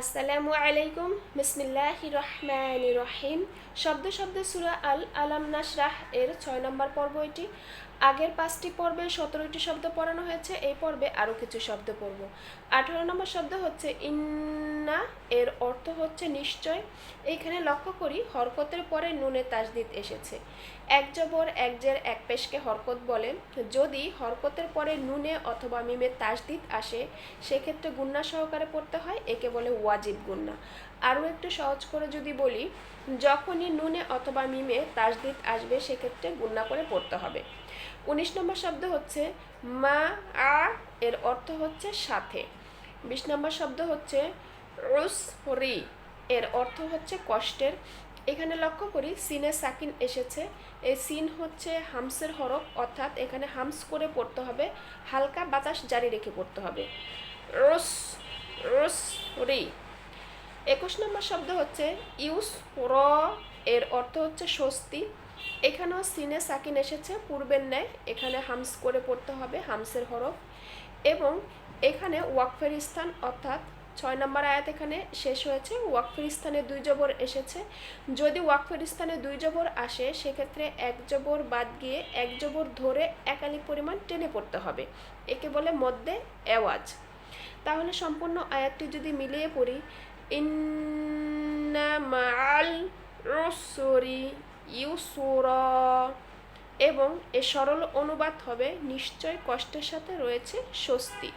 আসসালামু আলাইকুম। বিসমিল্লাহ রহমান রহিম। শব্দ শব্দ সুরা আল আলাম নাসরাহ এর ছয় নম্বর পর্ব এটি। আগের পাঁচটি পর্বে সতেরোটি শব্দ পড়ানো হয়েছে, এই পর্বে আরও কিছু শব্দ পড়ব। আঠারো নম্বর শব্দ হচ্ছে ইন্না, এর অর্থ হচ্ছে নিশ্চয়। এইখানে লক্ষ্য করি, হরকতের পরে নুনে তাজদিদ এসেছে। এক জবর, এক জের, এক পেশকে হরকত বলে। যদি হরকতের পরে নুনে অথবা মিমে তাজদিদ আসে, সেক্ষেত্রে গুন্না সহকারে পড়তে হয়, একে বলে ওয়াজিব গুন্না। আরও একটু সহজ করে যদি বলি, যখনই নুনে অথবা মিমে তাজদিদ আসবে, সেক্ষেত্রে গুন্না করে পড়তে হবে। উনিশ নম্বর শব্দ হচ্ছে মা আ এর অর্থ হচ্ছে সাথে। বিশ নম্বর শব্দ হচ্ছে রুস রি, এর অর্থ হচ্ছে কষ্টের। এখানে লক্ষ্য করি, সিনে সাকিন এসেছে। এই সিন হচ্ছে হামসের হরফ, অর্থাৎ এখানে হামস করে পড়তে হবে, হালকা বাতাস জারি রেখে পড়তে হবে। রস রস রি। একুশ নম্বর শব্দ হচ্ছে ইউস র, এর অর্থ হচ্ছে স্বস্তি। এখানেও সিনে সাকিন এসেছে, পূর্বের ন্যায়। এখানে হামস করে পড়তে হবে হামসের হরফ। এবং এখানে ওয়াকফের স্থান, অর্থাৎ ছয় নম্বর আয়াত এখানে শেষ হয়েছে। ওয়াকফের স্থানে দুই জবর এসেছে। যদি ওয়াকফের স্থানে দুই জবর আসে, সেক্ষেত্রে এক জবর বাদ গিয়ে এক জবর ধরে একালি পরিমাণ টেনে পড়তে হবে। একে বলে মধ্যে অ্যাওয়াজ তাহলে সম্পূর্ণ আয়াতটি যদি মিলিয়ে পড়ি ইন্না মাল রসরি ইউসুর। এবং এ সরল অনুবাদ হবে নিশ্চয় কষ্টের সাথে রয়েছে স্বস্তি।